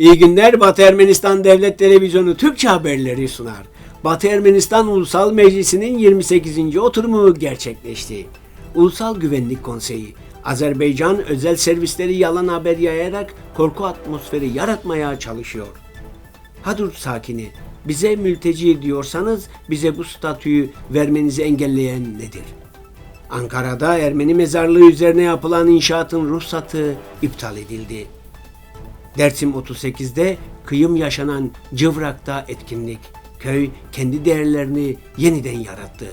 İyi günler Batı Ermenistan Devlet Televizyonu Türkçe haberleri sunar. Batı Ermenistan Ulusal Meclisi'nin 28. oturumu gerçekleşti. Ulusal Güvenlik Konseyi, Azerbaycan özel servisleri yalan haber yayarak korku atmosferi yaratmaya çalışıyor. Hadut sakini, bize mülteci diyorsanız bize bu statüyü vermenizi engelleyen nedir? Ankara'da Ermeni mezarlığı üzerine yapılan inşaatın ruhsatı iptal edildi. Dersim 38'de kıyım yaşanan Cıvrak'ta etkinlik. Köy kendi değerlerini yeniden yarattı.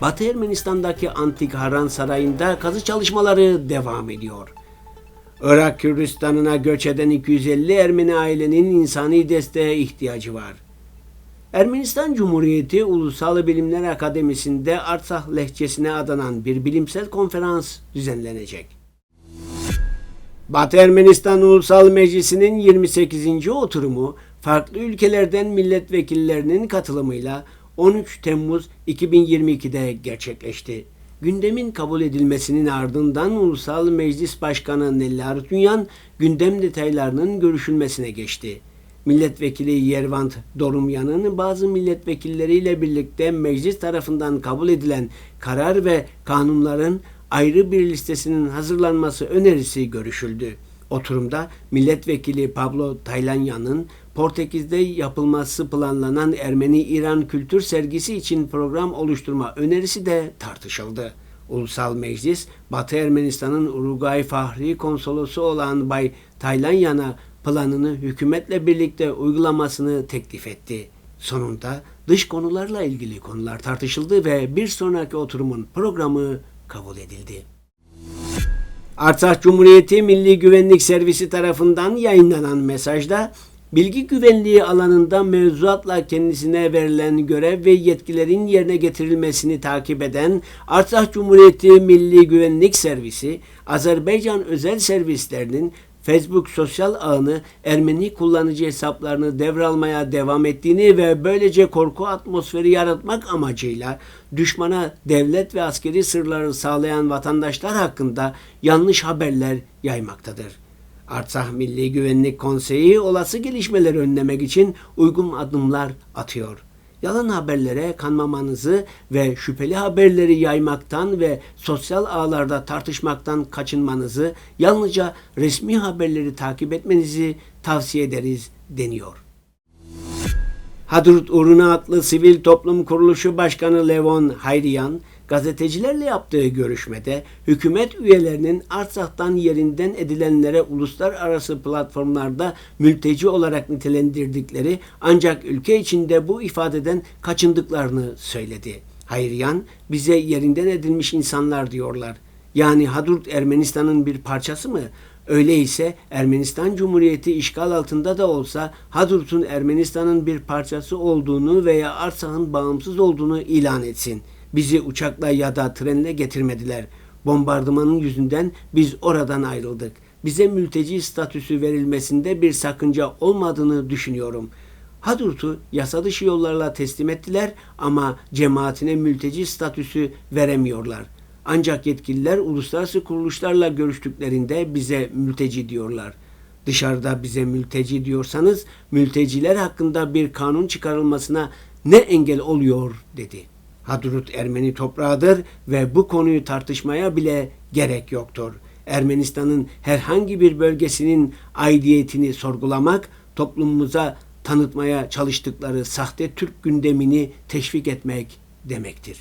Batı Ermenistan'daki Antik Haran Sarayı'nda kazı çalışmaları devam ediyor. Irak Kürdistan'ına göç eden 250 Ermeni ailenin insani desteğe ihtiyacı var. Ermenistan Cumhuriyeti Ulusal Bilimler Akademisi'nde Artsakh lehçesine adanan bir bilimsel konferans düzenlenecek. Batı Ermenistan Ulusal Meclisi'nin 28. oturumu farklı ülkelerden milletvekillerinin katılımıyla 13 Temmuz 2022'de gerçekleşti. Gündemin kabul edilmesinin ardından Ulusal Meclis Başkanı Nelli Artunyan gündem detaylarının görüşülmesine geçti. Milletvekili Yervant Dorumyan'ın bazı milletvekilleriyle birlikte meclis tarafından kabul edilen karar ve kanunların ayrı bir listesinin hazırlanması önerisi görüşüldü. Oturumda milletvekili Pablo Taylanyan'ın Portekiz'de yapılması planlanan Ermeni-İran kültür sergisi için program oluşturma önerisi de tartışıldı. Ulusal Meclis, Batı Ermenistan'ın Uruguay Fahri Konsolosu olan Bay Taylanyan'a planını hükümetle birlikte uygulamasını teklif etti. Sonunda dış konularla ilgili konular tartışıldı ve bir sonraki oturumun programı kabul edildi. Artsakh Cumhuriyeti Milli Güvenlik Servisi tarafından yayınlanan mesajda bilgi güvenliği alanında mevzuatla kendisine verilen görev ve yetkilerin yerine getirilmesini takip eden Artsakh Cumhuriyeti Milli Güvenlik Servisi, Azerbaycan özel servislerinin Facebook sosyal ağını Ermeni kullanıcı hesaplarını devralmaya devam ettiğini ve böylece korku atmosferi yaratmak amacıyla düşmana devlet ve askeri sırları sağlayan vatandaşlar hakkında yanlış haberler yaymaktadır. Artsakh Milli Güvenlik Konseyi olası gelişmeleri önlemek için uygun adımlar atıyor yalan haberlere kanmamanızı ve şüpheli haberleri yaymaktan ve sosyal ağlarda tartışmaktan kaçınmanızı, yalnızca resmi haberleri takip etmenizi tavsiye ederiz deniyor. Hadrut uğruna adlı sivil toplum kuruluşu başkanı Levon Hayriyan, gazetecilerle yaptığı görüşmede hükümet üyelerinin Artsak'tan yerinden edilenlere uluslararası platformlarda mülteci olarak nitelendirdikleri ancak ülke içinde bu ifadeden kaçındıklarını söyledi. Hayriyan bize yerinden edilmiş insanlar diyorlar. Yani Hadrut Ermenistan'ın bir parçası mı? Öyleyse Ermenistan Cumhuriyeti işgal altında da olsa Hadrut'un Ermenistan'ın bir parçası olduğunu veya Arsakh'ın bağımsız olduğunu ilan etsin. Bizi uçakla ya da trenle getirmediler. Bombardımanın yüzünden biz oradan ayrıldık. Bize mülteci statüsü verilmesinde bir sakınca olmadığını düşünüyorum. Hadrut'u yasa dışı yollarla teslim ettiler ama cemaatine mülteci statüsü veremiyorlar. Ancak yetkililer uluslararası kuruluşlarla görüştüklerinde bize mülteci diyorlar. Dışarıda bize mülteci diyorsanız mülteciler hakkında bir kanun çıkarılmasına ne engel oluyor dedi. Hadrut Ermeni toprağıdır ve bu konuyu tartışmaya bile gerek yoktur. Ermenistan'ın herhangi bir bölgesinin aidiyetini sorgulamak, toplumumuza tanıtmaya çalıştıkları sahte Türk gündemini teşvik etmek demektir.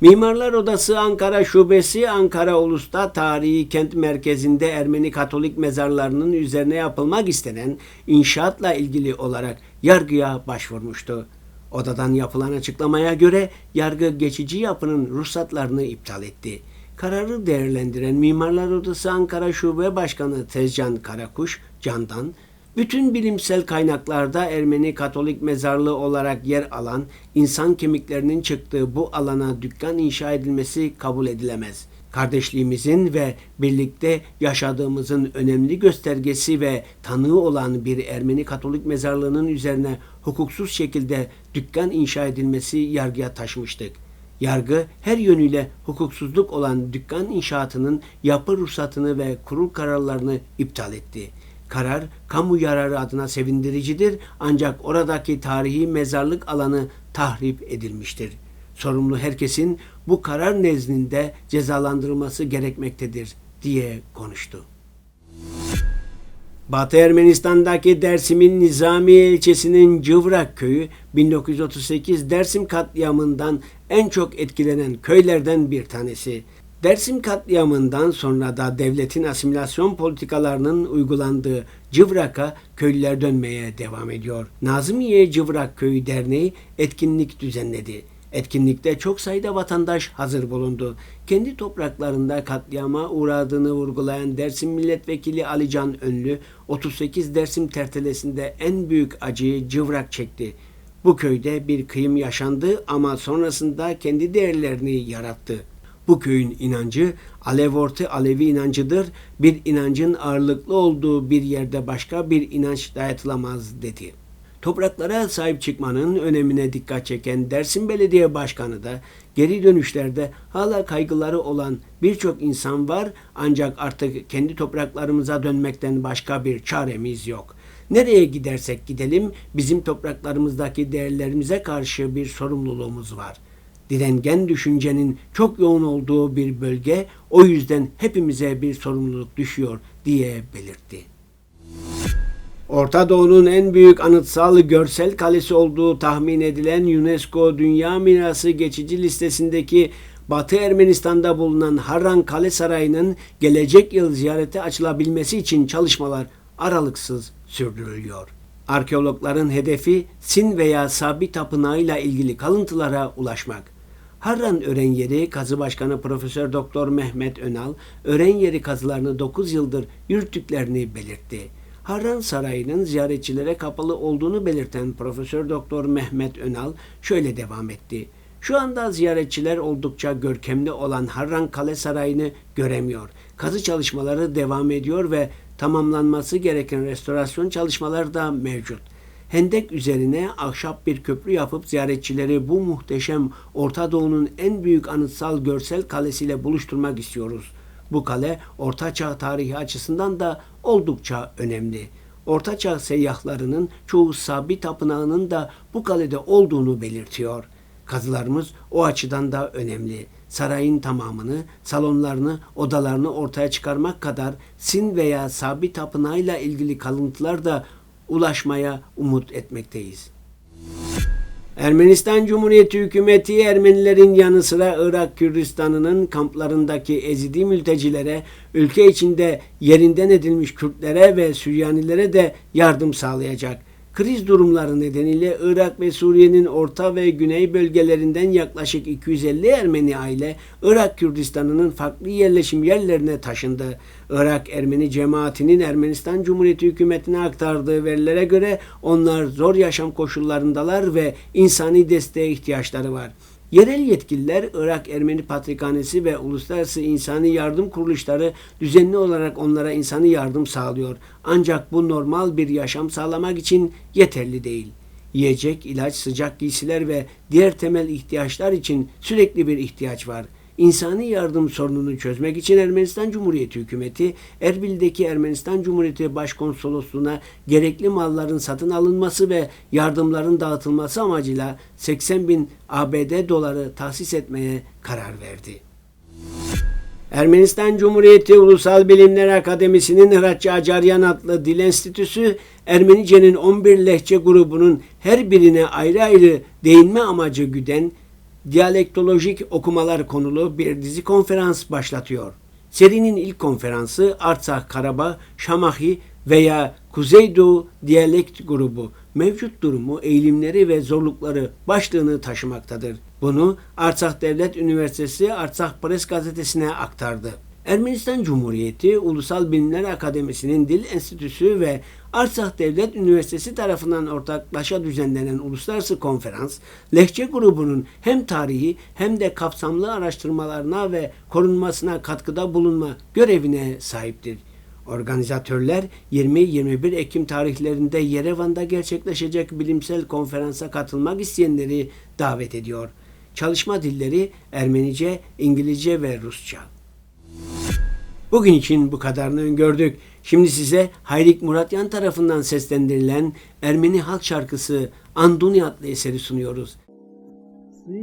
Mimarlar Odası Ankara Şubesi Ankara Ulus'ta tarihi kent merkezinde Ermeni Katolik mezarlarının üzerine yapılmak istenen inşaatla ilgili olarak yargıya başvurmuştu. Odadan yapılan açıklamaya göre yargı geçici yapının ruhsatlarını iptal etti. Kararı değerlendiren Mimarlar Odası Ankara Şube Başkanı Tezcan Karakuş, Candan, bütün bilimsel kaynaklarda Ermeni Katolik mezarlığı olarak yer alan insan kemiklerinin çıktığı bu alana dükkan inşa edilmesi kabul edilemez. Kardeşliğimizin ve birlikte yaşadığımızın önemli göstergesi ve tanığı olan bir Ermeni Katolik mezarlığının üzerine hukuksuz şekilde dükkan inşa edilmesi yargıya taşmıştık. Yargı her yönüyle hukuksuzluk olan dükkan inşaatının yapı ruhsatını ve kurul kararlarını iptal etti Karar kamu yararı adına sevindiricidir ancak oradaki tarihi mezarlık alanı tahrip edilmiştir. Sorumlu herkesin bu karar nezdinde cezalandırılması gerekmektedir diye konuştu. Batı Ermenistan'daki Dersim'in Nizamiye ilçesinin Cıvrak köyü 1938 Dersim katliamından en çok etkilenen köylerden bir tanesi. Dersim katliamından sonra da devletin asimilasyon politikalarının uygulandığı Cıvrak'a köylüler dönmeye devam ediyor. Nazımiye Cıvrak Köyü Derneği etkinlik düzenledi. Etkinlikte çok sayıda vatandaş hazır bulundu. Kendi topraklarında katliama uğradığını vurgulayan Dersim Milletvekili Alican Önlü, 38 Dersim tertelesinde en büyük acıyı cıvrak çekti. Bu köyde bir kıyım yaşandı ama sonrasında kendi değerlerini yarattı. Bu köyün inancı Alevorti Alevi inancıdır. Bir inancın ağırlıklı olduğu bir yerde başka bir inanç dayatılamaz dedi. Topraklara sahip çıkmanın önemine dikkat çeken Dersim Belediye Başkanı da geri dönüşlerde hala kaygıları olan birçok insan var ancak artık kendi topraklarımıza dönmekten başka bir çaremiz yok. Nereye gidersek gidelim bizim topraklarımızdaki değerlerimize karşı bir sorumluluğumuz var. Direngen düşüncenin çok yoğun olduğu bir bölge o yüzden hepimize bir sorumluluk düşüyor diye belirtti. Orta Doğu'nun en büyük anıtsal görsel kalesi olduğu tahmin edilen UNESCO Dünya Mirası geçici listesindeki Batı Ermenistan'da bulunan Harran Kale Sarayı'nın gelecek yıl ziyarete açılabilmesi için çalışmalar aralıksız sürdürülüyor. Arkeologların hedefi Sin veya Sabi Tapınağı'yla ilgili kalıntılara ulaşmak. Harran Ören Yeri Kazı Başkanı Profesör Doktor Mehmet Önal, ören yeri kazılarını 9 yıldır yürüttüklerini belirtti. Harran Sarayı'nın ziyaretçilere kapalı olduğunu belirten Profesör Doktor Mehmet Önal şöyle devam etti. Şu anda ziyaretçiler oldukça görkemli olan Harran Kale Sarayı'nı göremiyor. Kazı çalışmaları devam ediyor ve tamamlanması gereken restorasyon çalışmaları da mevcut. Hendek üzerine ahşap bir köprü yapıp ziyaretçileri bu muhteşem Orta Doğu'nun en büyük anıtsal görsel kalesiyle buluşturmak istiyoruz.'' Bu kale Ortaçağ tarihi açısından da oldukça önemli. Ortaçağ seyyahlarının çoğu Sabi Tapınağı'nın da bu kalede olduğunu belirtiyor. Kazılarımız o açıdan da önemli. Sarayın tamamını, salonlarını, odalarını ortaya çıkarmak kadar Sin veya Sabi Tapınağı'yla ilgili kalıntılar da ulaşmaya umut etmekteyiz. Ermenistan Cumhuriyeti hükümeti Ermenilerin yanı sıra Irak Kürdistan'ının kamplarındaki ezidi mültecilere, ülke içinde yerinden edilmiş Kürtlere ve Süryanilere de yardım sağlayacak. Kriz durumları nedeniyle Irak ve Suriye'nin orta ve güney bölgelerinden yaklaşık 250 Ermeni aile Irak Kürdistan'ının farklı yerleşim yerlerine taşındı. Irak Ermeni cemaatinin Ermenistan Cumhuriyeti hükümetine aktardığı verilere göre onlar zor yaşam koşullarındalar ve insani desteğe ihtiyaçları var. Yerel yetkililer Irak Ermeni Patrikhanesi ve uluslararası insani yardım kuruluşları düzenli olarak onlara insani yardım sağlıyor. Ancak bu normal bir yaşam sağlamak için yeterli değil. Yiyecek, ilaç, sıcak giysiler ve diğer temel ihtiyaçlar için sürekli bir ihtiyaç var.'' İnsani yardım sorununu çözmek için Ermenistan Cumhuriyeti hükümeti Erbil'deki Ermenistan Cumhuriyeti Başkonsolosluğuna gerekli malların satın alınması ve yardımların dağıtılması amacıyla 80 bin ABD doları tahsis etmeye karar verdi. Ermenistan Cumhuriyeti Ulusal Bilimler Akademisi'nin Hıratçı Acaryan adlı dil enstitüsü Ermenice'nin 11 lehçe grubunun her birine ayrı ayrı değinme amacı güden diyalektolojik okumalar konulu bir dizi konferans başlatıyor. Serinin ilk konferansı Artsakh Karabağ, Şamahi veya Kuzeydoğu Diyalekt Grubu mevcut durumu, eğilimleri ve zorlukları başlığını taşımaktadır. Bunu Artsakh Devlet Üniversitesi Artsakh Press gazetesine aktardı. Ermenistan Cumhuriyeti Ulusal Bilimler Akademisi'nin Dil Enstitüsü ve Artsakh Devlet Üniversitesi tarafından ortaklaşa düzenlenen uluslararası konferans, lehçe grubunun hem tarihi hem de kapsamlı araştırmalarına ve korunmasına katkıda bulunma görevine sahiptir. Organizatörler 20-21 Ekim tarihlerinde Yerevan'da gerçekleşecek bilimsel konferansa katılmak isteyenleri davet ediyor. Çalışma dilleri Ermenice, İngilizce ve Rusça. Bugün için bu kadarını öngördük. Şimdi size Hayrik Muratyan tarafından seslendirilen Ermeni halk şarkısı Anduni adlı eseri sunuyoruz. Sirtas